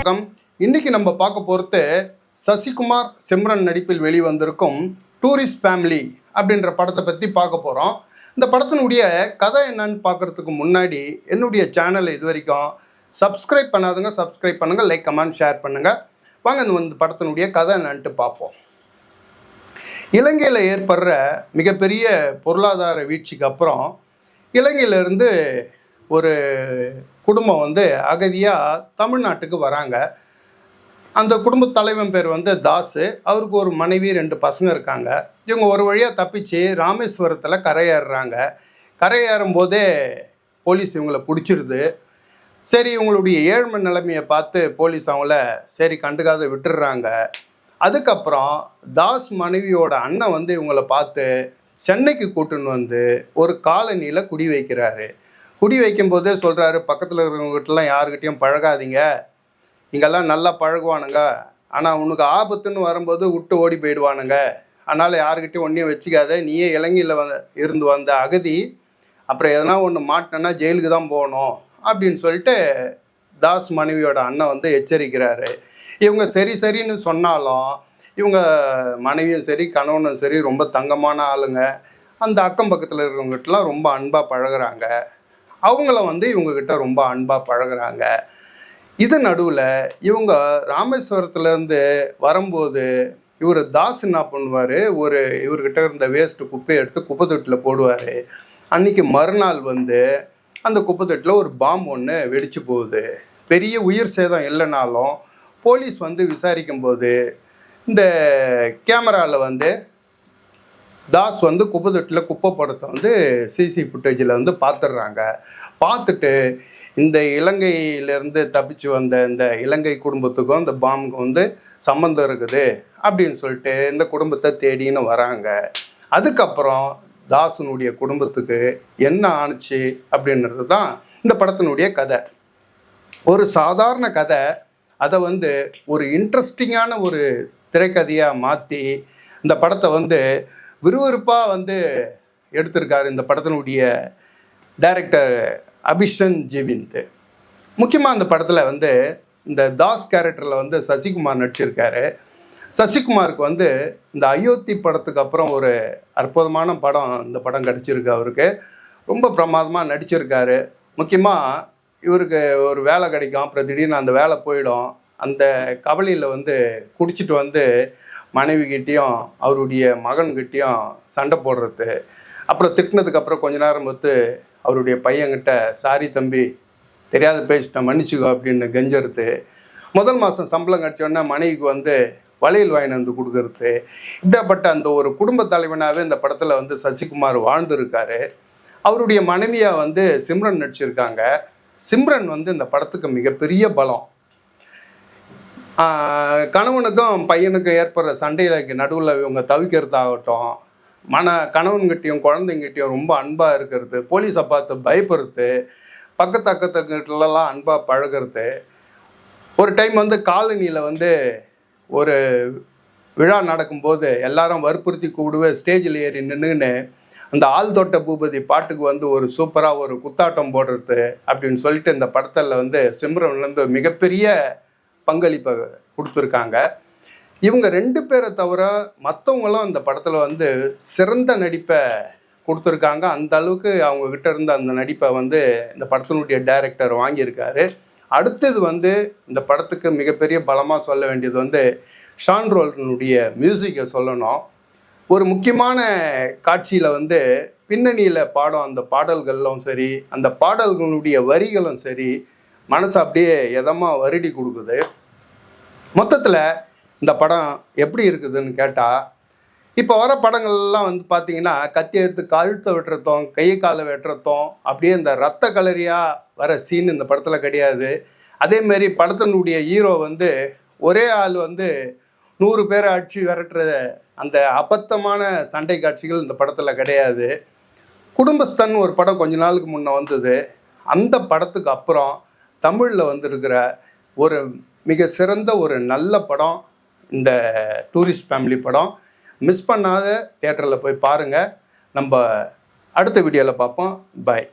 வணக்கம். இன்னைக்கு நம்ம பார்க்க போகிறது சசிகுமார் சிம்ரன் நடிப்பில் வெளிவந்திருக்கும் டூரிஸ்ட் ஃபேமிலி அப்படின்ற படத்தை பற்றி பார்க்க போகிறோம் இந்த படத்தினுடைய கதை என்னன்னு பார்க்கறதுக்கு முன்னாடி என்னுடைய சேனலை இது வரைக்கும் சப்ஸ்கிரைப் பண்ணாதுங்க சப்ஸ்கிரைப் பண்ணுங்கள் லைக் கமெண்ட் ஷேர் பண்ணுங்கள் வாங்க இந்த வந்து படத்தினுடைய கதை என்னன்ட்டு பார்ப்போம். இலங்கையில் ஏற்படுற மிகப்பெரிய பொருளாதார வீழ்ச்சிக்கு அப்புறம் இலங்கையிலேருந்து ஒரு குடும்பம் வந்து அகதியாக தமிழ்நாட்டுக்கு வராங்க. அந்த குடும்ப தலைவன் பேர் வந்து தாஸு அவருக்கு ஒரு மனைவி ரெண்டு பசங்க இருக்காங்க. இவங்க ஒரு வழியாக தப்பிச்சு ராமேஸ்வரத்தில் கரையேறுறாங்க. கரையேறும் போதே போலீஸ் இவங்களை பிடிச்சிடுது சரி இவங்களுடைய ஏழ்மை நிலைமையை பார்த்து போலீஸ் அவங்கள சரி கண்டுக்காத விட்டுடுறாங்க. அதுக்கப்புறம் தாஸ் மனைவியோட அண்ணன் வந்து இவங்கள பார்த்து சென்னைக்கு கூட்டுன்னு வந்து ஒரு காலனியில் குடி வைக்கிறாரு குடி வைக்கும்போதே சொல்கிறாரு பக்கத்தில் இருக்கிறவங்ககிட்டலாம் யாருக்கிட்டையும் பழகாதீங்க. இங்கெல்லாம் நல்லா பழகுவானுங்க. ஆனால் உனக்கு ஆபத்துன்னு வரும்போது விட்டு ஓடி போயிடுவானுங்க. அதனால் யாருக்கிட்டையும் ஒன்றையும் வச்சுக்காத. நீயே இலங்கையில் வந்த இருந்து வந்த அகதி அப்புறம் எதனா ஒன்று மாட்டினேன்னா ஜெயிலுக்கு தான் போகணும். அப்படின்னு சொல்லிட்டு தாஸ் மனைவியோட அண்ணன் வந்து எச்சரிக்கிறாரு. இவங்க சரி சரின்னு சொன்னாலும் இவங்க மனைவியும் சரி கணவனும் சரி ரொம்ப தங்கமான ஆளுங்க. அந்த அக்கம் பக்கத்தில் இருக்கிறவங்ககிட்டலாம் ரொம்ப அன்பாக பழகுறாங்க. அவங்கள வந்து இவங்கக்கிட்ட ரொம்ப அன்பாக பழகுறாங்க. இது நடுவில் இவங்க ராமேஸ்வரத்துலேருந்து வரும்போது இவர் தாஸ் என்ன பண்ணுவார்? ஒரு இவர்கிட்ட இருந்த வேஸ்ட்டு குப்பையை எடுத்து குப்பை தொட்டில் போடுவார். அன்னைக்கு மறுநாள் வந்து அந்த குப்பை தொட்டியில் ஒரு பாம்பு ஒன்று வெடிச்சு போகுது. பெரிய உயிர் சேதம் இல்லைனாலும் போலீஸ் வந்து விசாரிக்கும் போது இந்த கேமராவில் வந்து தாஸ் வந்து குப்பை தொட்டியில் குப்பை படத்தை வந்து சிசி ஃபுட்டேஜில் வந்து பார்த்துடுறாங்க. பார்த்துட்டு இந்த இலங்கையிலேருந்து தப்பிச்சு வந்த இந்த இலங்கை குடும்பத்துக்கும் இந்த பாம்புக்கும் வந்து சம்மந்தம் இருக்குது அப்படின்னு சொல்லிட்டு இந்த குடும்பத்தை தேடின்னு வராங்க. அதுக்கப்புறம் தாசனுடைய குடும்பத்துக்கு என்ன ஆணுச்சு அப்படின்றது தான் இந்த படத்தினுடைய கதை. ஒரு சாதாரண கதை. அதை வந்து ஒரு இன்ட்ரெஸ்டிங்கான ஒரு திரைக்கதையாக மாற்றி இந்த படத்தை வந்து விறுவிறுப்பாக வந்து எடுத்திருக்காரு இந்த படத்தினுடைய டைரக்டர் அபிஷன் ஜெவிந்த். முக்கியமாக அந்த படத்தில் வந்து இந்த தாஸ் கேரக்டரில் வந்து சசிகுமார் நடிச்சிருக்காரு. சசிகுமாருக்கு வந்து இந்த அயோத்தி படத்துக்கு அப்புறம் ஒரு அற்புதமான படம் இந்த படம் கிடச்சிருக்கு அவருக்கு. ரொம்ப பிரமாதமாக நடிச்சிருக்காரு. முக்கியமாக இவருக்கு ஒரு வேலை கிடைக்கும். அப்புறம் திடீர்னு அந்த வேலை போயிடும். அந்த கவலையில் வந்து குடிச்சிட்டு வந்து மனைவிகிட்டேயும் அவருடைய மகன்கிட்டேயும் சண்டை போடுறது. அப்புறம் திட்டினதுக்கு அப்புறம் கொஞ்ச நேரம் பார்த்து அவருடைய பையன்கிட்ட சாரி தம்பி தெரியாத பேசிட்டேன் மன்னிச்சுக்கோ அப்படின்னு கெஞ்சறது. முதல் மாதம் சம்பளம் கிடச்சோடனே மனைவிக்கு வந்து வளையல் வாங்கினு வந்து கொடுக்கறது. இப்படியாப்பட்ட அந்த ஒரு குடும்ப தலைவனாகவே இந்த படத்தில் வந்து சசிகுமார் வாழ்ந்திருக்காரு. அவருடைய மனைவியாக வந்து சிம்ரன் நடிச்சிருக்காங்க. சிம்ரன் வந்து இந்த படத்துக்கு மிகப்பெரிய பலம். கணவனுக்கும் பையனுக்கும் ஏற்படுற சண்டைகளுக்கு நடுவில் இவங்க தவிக்கிறதாகட்டும் மன கணவன்கிட்டையும் குழந்தைங்கிட்டையும் ரொம்ப அன்பாக இருக்கிறது போலீஸை பார்த்து பயப்படுறது பக்கத்து அக்கத்துக்கிட்டலாம் அன்பாக பழகிறது. ஒரு டைம் வந்து காலனியில் வந்து ஒரு விழா நடக்கும்போது எல்லாரும் வற்புறுத்தி கூடுவே ஸ்டேஜில் ஏறி நின்றுன்னு அந்த ஆள் தோட்ட பூபதி பாட்டுக்கு வந்து ஒரு சூப்பராக ஒரு குத்தாட்டம் போடுறது அப்படின்னு சொல்லிட்டு இந்த படத்தில் வந்து சிம்ரன்லேருந்து மிகப்பெரிய பங்களிப்பை கொடுத்துருக்காங்க. இவங்க ரெண்டு பேரை தவிர மற்றவங்களும் இந்த படத்தில் வந்து சிறந்த நடிப்பை கொடுத்துருக்காங்க. அந்த அளவுக்கு அவங்க கிட்ட இருந்த அந்த நடிப்பை வந்து இந்த படத்தினுடைய டைரக்டர் வாங்கியிருக்காரு. அடுத்தது வந்து இந்த படத்துக்கு மிகப்பெரிய பலமாக சொல்ல வேண்டியது வந்து ஷான் ரோல்னுடைய மியூசிக்கை சொல்லணும். ஒரு முக்கியமான காட்சியில் வந்து பின்னணியில் பாடும் அந்த பாடல்களும் சரி அந்த பாடல்களுடைய வரிகளும் சரி மனசு அப்படியே எதமாக வருடி கொடுக்குது. மொத்தத்தில் இந்த படம் எப்படி இருக்குதுன்னு கேட்டால் இப்போ வர படங்கள்லாம் வந்து பார்த்தீங்கன்னா கத்தி எடுத்து கழுத்தை வெட்டுறதும் கை காலை வெட்டுறதும் அப்படியே இந்த ரத்த கலரியாக வர சீன் இந்த படத்தில் கிடையாது. அதேமாரி படத்தினுடைய ஹீரோ வந்து ஒரே ஆள் வந்து நூறு பேரை அடிச்சு விரட்டுற அந்த அபத்தமான சண்டை காட்சிகள் இந்த படத்தில் கிடையாது. குடும்பஸ்தன் ஒரு படம் கொஞ்ச நாளுக்கு முன்னே வந்தது. அந்த படத்துக்கு அப்புறம் தமிழில் வந்திருக்கிற ஒரு மிக சிறந்த ஒரு நல்ல படம் இந்த டூரிஸ்ட் ஃபேமிலி படம். மிஸ் பண்ணாத தேட்டரில் போய் பாருங்கள் நம்ம அடுத்த வீடியோவில் பார்ப்போம். பாய்